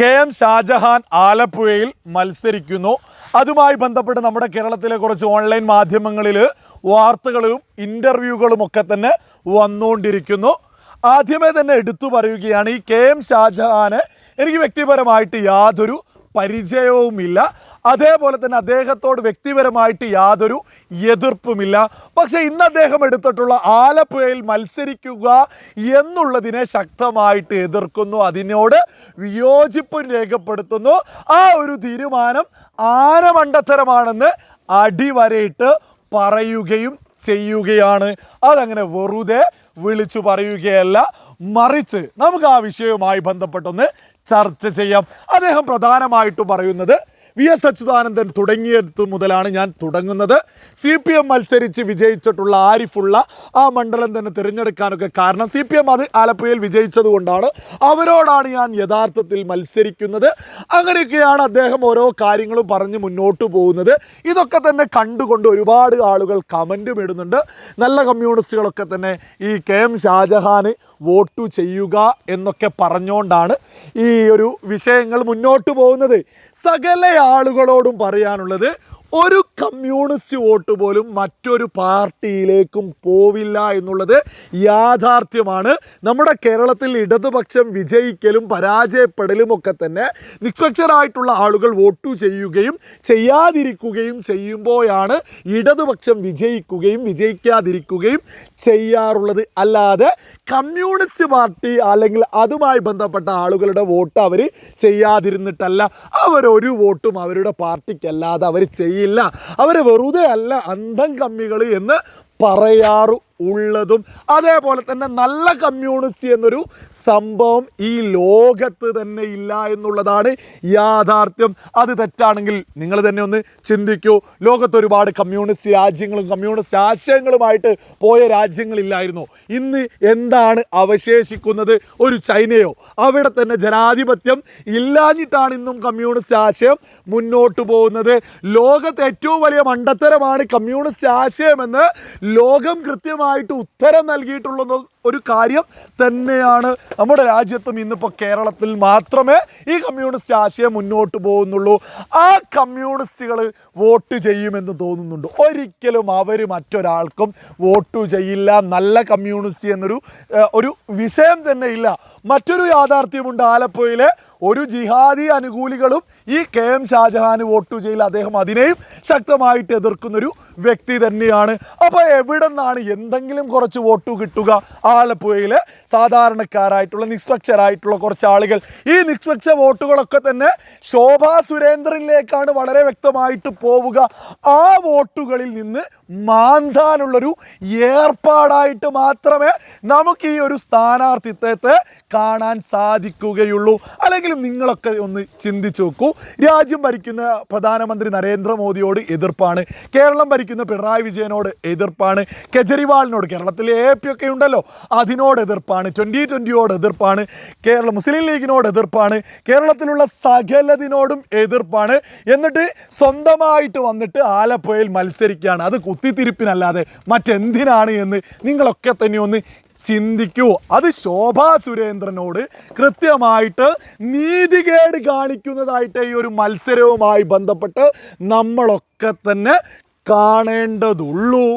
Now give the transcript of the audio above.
K M Shah Jahan ആലപ്പുഴയിൽ മത്സരിക്കുന്നു. അതുമായി ബന്ധപ്പെട്ട് നമ്മുടെ കേരളത്തിലെ കുറച്ച് ഓൺലൈൻ മാധ്യമങ്ങളിൽ വാർത്തകളും ഇന്റർവ്യൂകളും ഒക്കെ തന്നെ വന്നുകൊണ്ടിരിക്കുന്നു. ആദ്യമേ തന്നെ എടുത്തു പറയുകയാണ് ഈ കെ എം ഷാജഹാന് എനിക്ക് വ്യക്തിപരമായിട്ട് യാതൊരു പരിചയവുമില്ല. അതേപോലെ തന്നെ അദ്ദേഹത്തോട് വ്യക്തിപരമായിട്ട് യാതൊരു എതിർപ്പുമില്ല. പക്ഷെ ഇന്ന് അദ്ദേഹം എടുത്തിട്ടുള്ള ആലപ്പുഴയിൽ മത്സരിക്കുക എന്നുള്ളതിനെ ശക്തമായിട്ട് എതിർക്കുന്നു. അതിനോട് വിയോജിപ്പ് രേഖപ്പെടുത്തുന്നു. ആ ഒരു തീരുമാനം ആനമണ്ടത്തരമാണെന്ന് അടിവരയിട്ട് പറയുകയും ചെയ്യുകയാണ്. അതങ്ങനെ വെറുതെ വിളിച്ചു പറയുകയല്ല മറിച്ച് നമുക്ക് ആ വിഷയവുമായി ബന്ധപ്പെട്ടൊന്ന് ചർച്ച ചെയ്യാം. അദ്ദേഹം പ്രധാനമായിട്ടും പറയുന്നത് വി എസ് അച്യുതാനന്ദൻ തുടങ്ങിയെടുത്ത് മുതലാണ് ഞാൻ തുടങ്ങുന്നത്. സി പി എം മത്സരിച്ച് വിജയിച്ചിട്ടുള്ള ആരിഫുള്ള ആ മണ്ഡലം തന്നെ തിരഞ്ഞെടുക്കാനൊക്കെ കാരണം സി പി എം അത് ആലപ്പുഴയിൽ വിജയിച്ചതുകൊണ്ടാണ് അവരോടാണ് ഞാൻ യഥാർത്ഥത്തിൽ മത്സരിക്കുന്നത്. അങ്ങനെയൊക്കെയാണ് അദ്ദേഹം ഓരോ കാര്യങ്ങളും പറഞ്ഞ് മുന്നോട്ട് പോകുന്നത്. ഇതൊക്കെ തന്നെ കണ്ടുകൊണ്ട് ഒരുപാട് ആളുകൾ കമന്റും ഇടുന്നുണ്ട്. നല്ല കമ്മ്യൂണിസ്റ്റുകളൊക്കെ തന്നെ ഈ കെ എം ഷാജഹാന് വോട്ട് ചെയ്യുക എന്നൊക്കെ പറഞ്ഞുകൊണ്ടാണ് ഈ ഒരു വിഷയങ്ങൾ മുന്നോട്ട് പോകുന്നത്. സകല ആളുകളോടും പറയാനുള്ളത് ഒരു കമ്മ്യൂണിസ്റ്റ് വോട്ട് പോലും മറ്റൊരു പാർട്ടിയിലേക്കും പോവില്ല എന്നുള്ളത് യാഥാർത്ഥ്യമാണ്. നമ്മുടെ കേരളത്തിൽ ഇടതുപക്ഷം വിജയിക്കലും പരാജയപ്പെടലും ഒക്കെ തന്നെ നിഷ്പക്ഷരായിട്ടുള്ള ആളുകൾ വോട്ട് ചെയ്യുകയും ചെയ്യാതിരിക്കുകയും ചെയ്യുമ്പോഴാണ് ഇടതുപക്ഷം വിജയിക്കുകയും വിജയിക്കാതിരിക്കുകയും ചെയ്യാറുള്ളത്. അല്ലാതെ കമ്മ്യൂണിസ്റ്റ് പാർട്ടി അല്ലെങ്കിൽ അതുമായി ബന്ധപ്പെട്ട ആളുകളുടെ വോട്ട് അവർ ചെയ്യാതിരുന്നിട്ടല്ല. അവരൊരു വോട്ടും അവരുടെ പാർട്ടിക്കല്ലാതെ അവർ ചെയ്യില്ല അവർ വെറുതെ അല്ല അന്ധം കമ്മികൾ എന്ന് പറയാറു ഉള്ളതും അതേപോലെ തന്നെ നല്ല കമ്മ്യൂണിസ്റ്റ് എന്നൊരു സംഭവം ഈ ലോകത്ത് തന്നെ ഇല്ല എന്നുള്ളതാണ് യാഥാർത്ഥ്യം. അത് തെറ്റാണെങ്കിൽ നിങ്ങൾ തന്നെ ഒന്ന് ചിന്തിക്കൂ. ലോകത്ത് ഒരുപാട് കമ്മ്യൂണിസ്റ്റ് രാജ്യങ്ങളും കമ്മ്യൂണിസ്റ്റ് ആശയങ്ങളുമായിട്ട് പോയ രാജ്യങ്ങളില്ലായിരുന്നു. ഇന്ന് എന്താണ് അവശേഷിക്കുന്നത്? ഒരു ചൈനയോ? അവിടെ തന്നെ ജനാധിപത്യം ഇല്ലാഞ്ഞിട്ടാണ് ഇന്നും കമ്മ്യൂണിസ്റ്റ് ആശയം മുന്നോട്ട് പോകുന്നത്. ലോകത്തെ ഏറ്റവും വലിയ മണ്ടത്തരമാണ് കമ്മ്യൂണിസ്റ്റ് ആശയമെന്ന് ലോകം കൃത്യമായിട്ട് ഉത്തരം നൽകിയിട്ടുള്ള ഒരു കാര്യം തന്നെയാണ്. നമ്മുടെ രാജ്യത്തും ഇന്നിപ്പോൾ കേരളത്തിൽ മാത്രമേ ഈ കമ്മ്യൂണിസ്റ്റ് ആശയം മുന്നോട്ട് പോകുന്നുള്ളൂ. ആ കമ്മ്യൂണിസ്റ്റുകൾ വോട്ട് ചെയ്യുമെന്ന് തോന്നുന്നുണ്ട്. ഒരിക്കലും അവർ മറ്റൊരാൾക്കും വോട്ട് ചെയ്യില്ല. നല്ല കമ്മ്യൂണിസ്റ്റ് എന്നൊരു ഒരു വിഷയം തന്നെ ഇല്ല. മറ്റൊരു യാഥാർത്ഥ്യമുണ്ട് ആലപ്പുഴയിലെ ഒരു ജിഹാദി അനുകൂലികളും ഈ കെ എം ഷാജഹാന് വോട്ട് ചെയ്യില്ല. അദ്ദേഹം അതിനെയും ശക്തമായിട്ട് എതിർക്കുന്നൊരു വ്യക്തി തന്നെയാണ്. അപ്പോൾ എവിടെ നിന്നാണ് എന്തെങ്കിലും കുറച്ച് വോട്ട് കിട്ടുക? ആലപ്പുഴയിലെ സാധാരണക്കാരായിട്ടുള്ള നിഷ്പക്ഷരായിട്ടുള്ള കുറച്ച് ആളുകൾ ഈ നിഷ്പക്ഷ വോട്ടുകളൊക്കെ തന്നെ ശോഭാ സുരേന്ദ്രനിലേക്കാണ് വളരെ വ്യക്തമായിട്ട് പോവുക. ആ വോട്ടുകളിൽ നിന്ന് മാന്താനുള്ളൊരു ഏർപ്പാടായിട്ട് മാത്രമേ നമുക്ക് ഈ ഒരു സ്ഥാനാർത്ഥിത്വത്തെ കാണാൻ സാധിക്കുകയുള്ളൂ. അല്ലെങ്കിൽ നിങ്ങളൊക്കെ ഒന്ന് ചിന്തിച്ചു നോക്കൂ. രാജ്യം ഭരിക്കുന്ന പ്രധാനമന്ത്രി നരേന്ദ്രമോദിയോട് എതിർപ്പാണ്. കേരളം ഭരിക്കുന്ന പിണറായി വിജയനോട് എതിർപ്പാണ്. കെജ്രിവാളിനോട് കേരളത്തിൽ എ പി ഒക്കെ ഉണ്ടല്ലോ. അതിനോട് എതിർപ്പാണ്. ട്വന്റി ട്വന്റിയോട് എതിർപ്പാണ്. കേരള മുസ്ലിം ലീഗിനോട് എതിർപ്പാണ്. കേരളത്തിലുള്ള സകലതിനോടും എതിർപ്പാണ്. എന്നിട്ട് സ്വന്തമായിട്ട് വന്നിട്ട് ആലപ്പുഴയിൽ മത്സരിക്കുകയാണ്. അത് കുത്തിത്തിരിപ്പിനല്ലാതെ മറ്റെന്തിനാണ് എന്ന് നിങ്ങളൊക്കെ തന്നെ ഒന്ന് ചിന്തിക്കൂ. അത് ശോഭാ സുരേന്ദ്രനോട് കൃത്യമായിട്ട് നീതികേട് കാണിക്കുന്നതായിട്ട് ഈ ഒരു മത്സരവുമായി ബന്ധപ്പെട്ട് നമ്മളൊക്കെ തന്നെ കാണേണ്ടതുള്ളൂ.